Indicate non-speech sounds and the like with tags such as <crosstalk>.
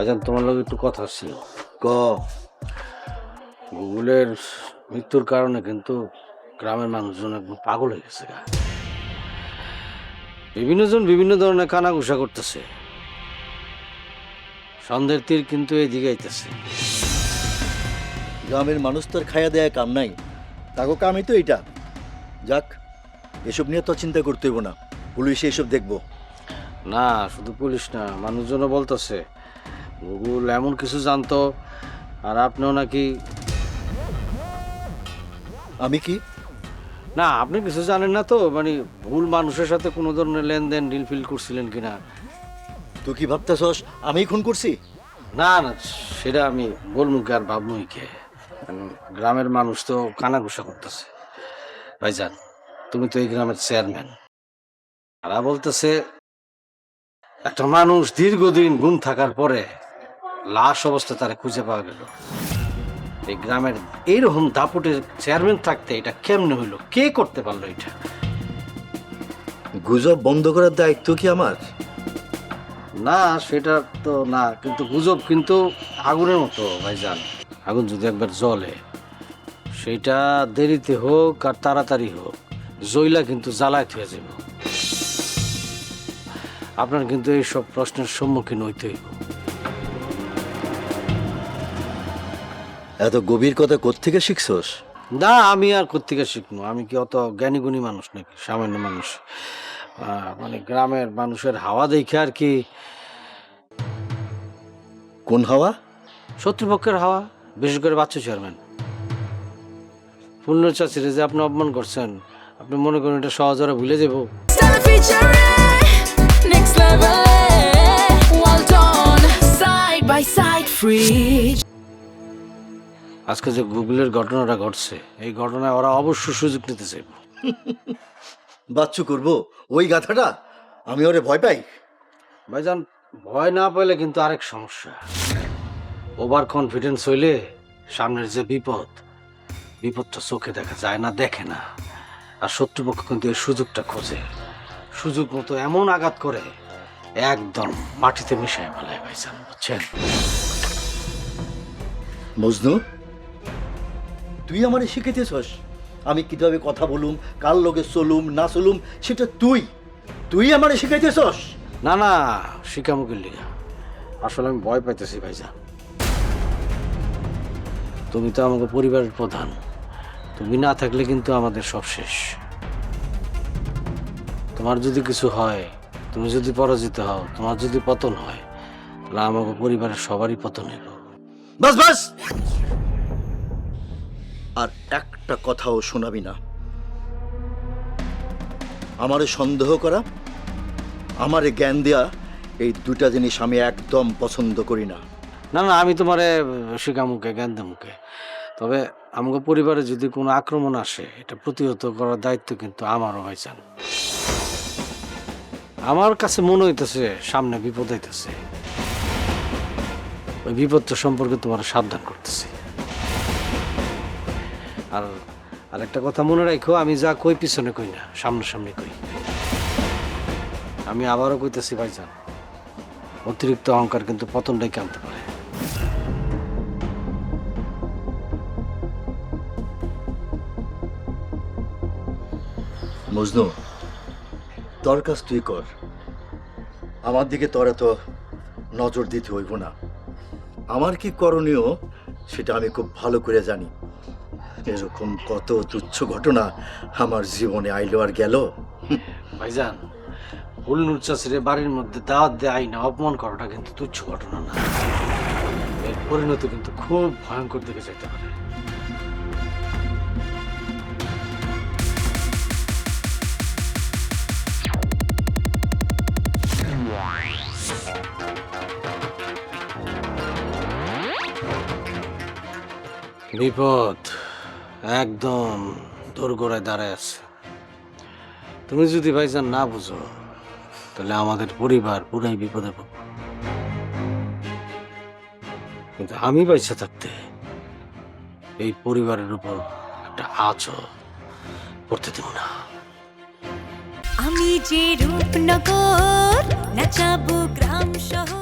ভাইজান তোমার লোক একটু কথা ছিল ক? গুগলের মৃত্যুর কারণে কিন্তু গ্রামের মানুষজন একদম পাগল হয়ে গেছে গা। বিভিন্ন জন বিভিন্ন ধরনের কানাঘুষা করতেছে। সন্ধ্যের তীর কিন্তু এই দিকে আইতেছে। গ্রামের মানুষ তো আর খাইয়া দেয়া কাম নাই। তাকে কামই তো এইটা। যাক এসব নিয়ে তো চিন্তা করতে হইব না। পুলিশে এসব দেখব। না শুধু পুলিশ না মানুষজনও বলতেছে গুগল এমন কিছু জানতো? আর আপনিও নাকি? আমি কি? না আপনি কিছু জানেন না তো? মানে ভুল মানুষের সাথে কোনো ধরনের লেনদেন ডিল ফিল করছিলেন কিনা? তুই কি ভাবতেছস আমি খুন করছি? না না সেটা আমি বলব কি আর ভাববো কে? গ্রামের মানুষ তো কানাঘুষা করতেছে। ভাইজান তুমি তো এই গ্রামের চেয়ারম্যান। তারা বলতেছে একটা মানুষ দীর্ঘদিন গুম থাকার পরে লাশ অবস্থা তারা খুঁজে পাওয়া গেল। এই গ্রামের এইরকম দাপুটের চেয়ারম্যান থাকতে এটা কেমনে হইল? কে করতে পারল এটা? গুজব বন্ধ করার দায়িত্ব কি আমার? না সেটা তো না কিন্তু গুজব কিন্তু আগুনের মতো ভাইজান। আগুন যদি একবার জ্বলে সেটা দেরিতে হোক আর তাড়াতাড়ি হোক জইলা কিন্তু জ্বালায় থুয়ে যাব আপনার কিন্তু এইসব প্রশ্নের সম্মুখীন হইতে হইব। এত গভীর কথা কোত্থেকে শিখছস? না আমি আর কোথেকে শিখব? আমি কি অত জ্ঞানী গুণী মানুষ নাকি? সামান্য মানুষ। মানে গ্রামের মানুষের হাওয়া দেখে আর কি। কোন হাওয়া? শত্রুপক্ষের হাওয়া বিশেষ করে বাচ্চা চেয়ারম্যান। পূর্ণ চাষিরে যে আপনি অপমান করছেন আপনি মনে করেন এটা সহজরে ভুলে যাব। Next level. Well done, side by side, free. আজকে যে গুগলের ঘটনাটা ঘটছে এই ঘটনায় ওরা অবশ্য সুযোগ নিতে চাইব। <laughs> বাচ্চু করব ওই গাথাটা আমি ওরে ভয় পাই। ভাইজান ভয় না পেলে কিন্তু আরেক সমস্যা। ওভার কনফিডেন্স হইলে সামনের যে বিপদ বিপদটা চোখে দেখা যায় না দেখে না। আর শত্রুপক্ষ কিন্তু এই সুযোগটা খোঁজে। সুযোগ মতো এমন আঘাত করে একদম মাটিতে মিশায় ফেলায় ভাইজান বুঝছেন? মজনু? তুই আমারে শিখাইতেছস? আমি কীভাবে কথা বলুম কার লোকে চলুম না চলুম সেটা তুই। তুই আমারে শিখাইতেছস? না না শিকামুখের লিগা? আসলে আমি ভয় পাইতেছি ভাইজান। তুমি তো আমাকে পরিবারের প্রধান। তুমি না থাকলে কিন্তু আমাদের সব শেষ। তোমার যদি কিছু হয় তুমি যদি পরাজিত হও তোমার যদি পতন হয় তাহলে আমাকে পরিবারের সবারই পতন হইব বাস বাস! আর একটা কথাও শোনাবি না। আমারে সন্দেহ করা, আমারে জ্ঞান দেয়া, এই দুটা জিনিস আমি একদম পছন্দ করি না। না না, আমি তোমারে শিকামুখে জ্ঞান মুখে তবে আমাকে পরিবারে যদি কোনো আক্রমণ আসে, এটা প্রতিহত করার দায়িত্ব কিন্তু আমারও ভাইজান আমার কাছে মনে হইতেছে, সামনে বিপদ হইতেছে। ওই বিপদটা সম্পর্কে তোমার সাবধান করতেছি। আর আর একটা কথা মনে রাখো, আমি যা কই পিছনে কই না, সামনাসামনি কই। আমি আবারও কইতেছি, ভাইজান, অতিরিক্ত অহংকার কিন্তু পতনটাই আনতে পারে। মজনু, তোর কাজ তুই কর। আমার দিকে তোরা তো নজর দিতে হইব না। আমার কি করণীয়, সেটা আমি খুব ভালো করে জানি। এরকম কত তুচ্ছ ঘটনা আমার জীবনে আইলো আর গেল? ভাইজান হুলনুর চাষিরে বাড়ির মধ্যে দাওয়াত দেয় আইনা অপমান করাটা কিন্তু তুচ্ছ ঘটনা না। এর পরিণতি কিন্তু খুব ভয়ঙ্কর দিকে যেতে পারে। বিপদ। একদম দোরগোড়ায় দাঁড়ায় আছে। তুমি যদি ভাইজান না বুঝো, তাহলে আমাদের পরিবার পুরাই বিপদে পড়ব। কিন্তু আমি বাইসা থাকতে এই পরিবারের উপর একটা আচর করতে দেব না। আমি যে রূপনগর নাচাবো গ্রাম শহর